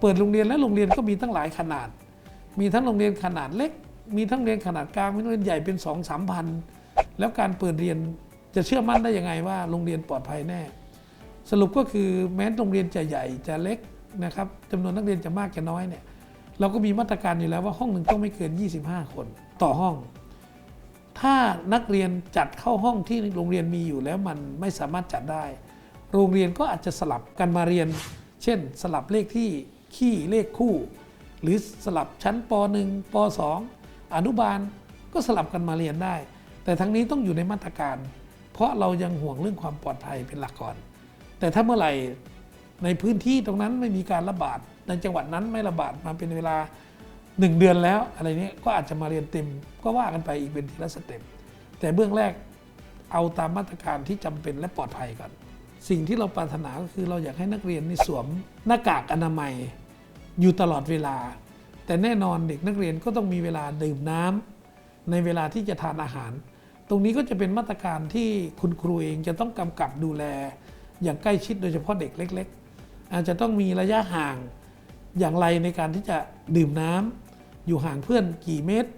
เปิดโรงเรียนและโรงเรียนก็มีตั้งหลายขนาด มีทั้งโรงเรียนขนาดเล็ก มีทั้งโรงเรียนขนาดกลางมีโรงเรียนใหญ่เป็นสองสามพันแล้วการเปิดเรียนจะเชื่อมั่นได้ยังไงว่าโรงเรียนปลอดภัยแน่ สรุปก็คือแม้โรงเรียนจะใหญ่จะเล็กนะครับจำนวนนักเรียนจะมากจะน้อยเนี่ยเราก็มีมาตรการอยู่แล้วว่าห้องหนึ่งต้องไม่เกิน 25 คนต่อห้อง ถ้านักเรียนจัดเข้าห้องที่โรงเรียนมีอยู่แล้วมันไม่สามารถจัดได้ โรงเรียนก็อาจจะสลับกันมาเรียน เช่น สลับเลขที่ ขี้เลขคู่ หรือสลับชั้นป .1 ป .2 อนุบาลก็สลับกันมาเรียนได้ แต่ทั้งนี้ต้องอยู่ในมาตรการ เพราะเรายังห่วงเรื่องความปลอดภัยเป็นหลักก่อน แต่ถ้าเมื่อไหร่ในพื้นที่ตรงนั้นไม่มีการระบาด ในจังหวัดนั้นไม่ระบาดมาเป็นเวลา 1 เดือนแล้วอะไรเนี้ยก็อาจจะมาเรียนเต็ม ก็ว่ากันไปอีกเป็นทีละสเต็ปแต่เบื้องแรกเอาตามมาตรการที่จำเป็นและปลอดภัยก่อน สิ่งที่เราปรารถนาก็คือเราอยากให้นักเรียนนี่สวมหน้ากากอนามัยอยู่ตลอดเวลา แต่แน่นอนเด็กนักเรียนก็ต้องมีเวลาดื่มน้ำในเวลาที่จะทานอาหาร ตรงนี้ก็จะเป็นมาตรการที่คุณครูเองจะต้องกำกับดูแล อย่างใกล้ชิดโดยเฉพาะเด็กเล็ก ๆ อาจจะต้องมีระยะห่างอย่างไรในการที่จะดื่มน้ำอยู่ห่างเพื่อนกี่เมตร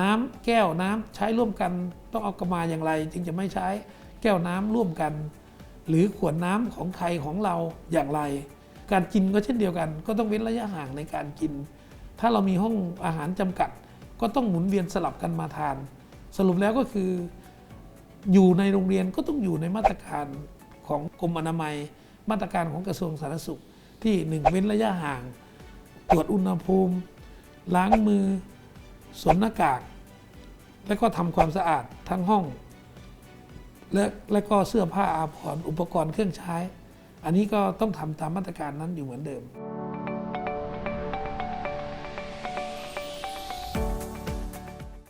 น้ำแก้วน้ำใช้ร่วมกันต้องเอากระมาอย่างไร จึงจะไม่ใช้แก้วน้ำร่วมกัน หรือขวดน้ำของใครของเราอย่างไร การกินก็เช่นเดียวกัน ก็ต้องเว้นระยะห่างในการกิน ถ้าเรามีห้องอาหารจำกัด ก็ต้องหมุนเวียนสลับกันมาทาน สรุปแล้วก็คือ อยู่ในโรงเรียนก็ต้องอยู่ในมาตรการของกรมอนามัย มาตรการของกระทรวงสาธารณสุขที่หนึ่งเว้นระยะห่าง ตรวจอุณหภูมิ ล้างมือสวมหน้ากาก แล้วก็ทำความสะอาดทั้งห้อง และและก็เสื้อผ้าอาภรณ์อุปกรณ์เครื่องใช้ อันนี้ก็ต้องทำตามมาตรการนั้นอยู่เหมือนเดิม